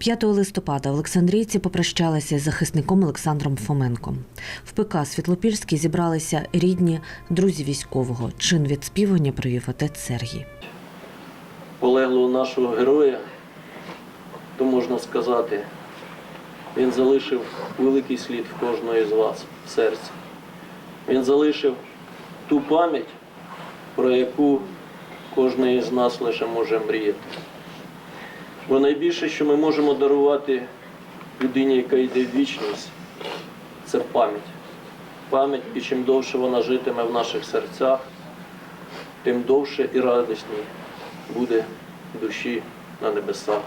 5 листопада Олександрійці попрощалися з захисником Олександром Фоменком. В ПК Світлопільській зібралися рідні, друзі військового. Чин відспівання провів отець Сергій. полеглого нашого героя, то можна сказати, він залишив великий слід в кожного з вас в серці. Він залишив ту пам'ять, про яку кожен з нас лише може мріяти. Бо найбільше, що ми можемо дарувати людині, яка йде в вічність, це пам'ять. Пам'ять, і чим довше вона житиме в наших серцях, тим довше і радісніше буде душі на небесах.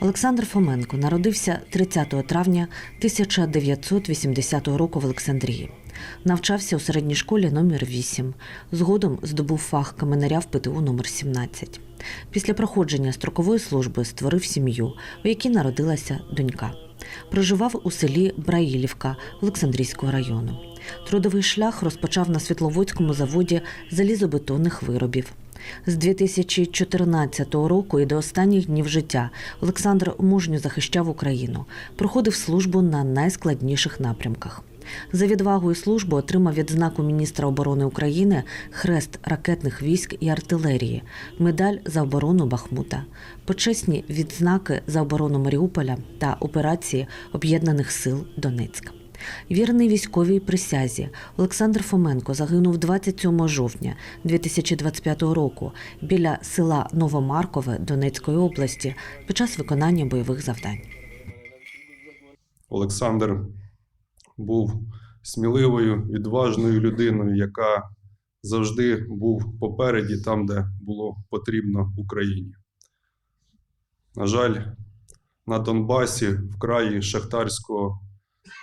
Олександр Фоменко народився 30 травня 1980 року в Олександрії. Навчався у середній школі номер 8 Згодом здобув фах каменаря в ПТУ номер 17 Після проходження строкової служби створив сім'ю, у якій народилася донька. Проживав у селі Браїлівка Олександрійського району. Трудовий шлях розпочав на Світловодському заводі залізобетонних виробів. З 2014 року і до останніх днів життя Олександр мужньо захищав Україну, проходив службу на найскладніших напрямках. За відвагу і службу отримав відзнаку міністра оборони України хрест ракетних військ і артилерії, медаль за оборону Бахмута, почесні відзнаки за оборону Маріуполя та операції Об'єднаних сил Донецька. Вірний військовій присязі Олександр Фоменко загинув 27 жовтня 2025 року біля села Новомаркове Донецької області під час виконання бойових завдань. Олександр був сміливою, відважною людиною, яка завжди був попереді там, де було потрібно Україні. На жаль, на Донбасі, в краї шахтарського,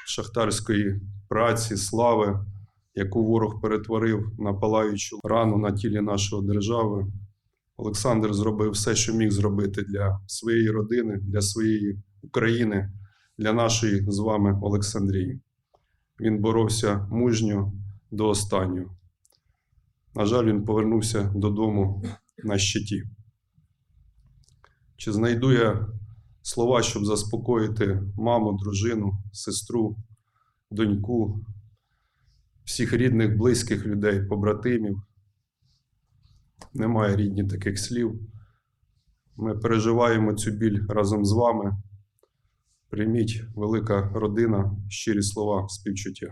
шахтарської праці, слави, яку ворог перетворив на палаючу рану на тілі нашої держави, Олександр зробив все, що міг зробити для своєї родини, для своєї України, для нашої з вами Олександрії. Він боровся мужньо до останнього. На жаль, він повернувся додому на щиті. Чи знайду я слова, щоб заспокоїти маму, дружину, сестру, доньку, всіх рідних, близьких людей, побратимів? Немає рідні таких слів. Ми переживаємо цю біль разом з вами. Прийміть велика родина, щирі слова співчуття.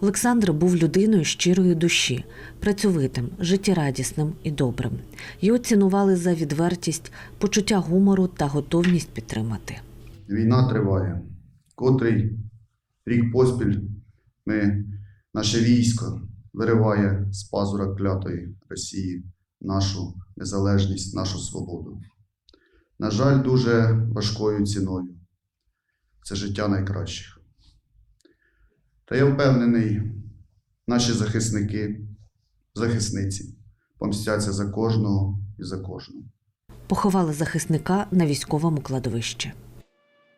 Олександр був людиною щирої душі, працьовитим, життєрадісним і добрим. Його цінували за відвертість, почуття гумору та готовність підтримати. Війна триває. Котрий рік поспіль ми, наше військо вириває з пазура клятої Росії нашу незалежність, нашу свободу. На жаль, дуже важкою ціною. Це життя найкращих. Та я впевнений, наші захисники, захисниці помстяться за кожного і за кожну. Поховали захисника на військовому кладовищі.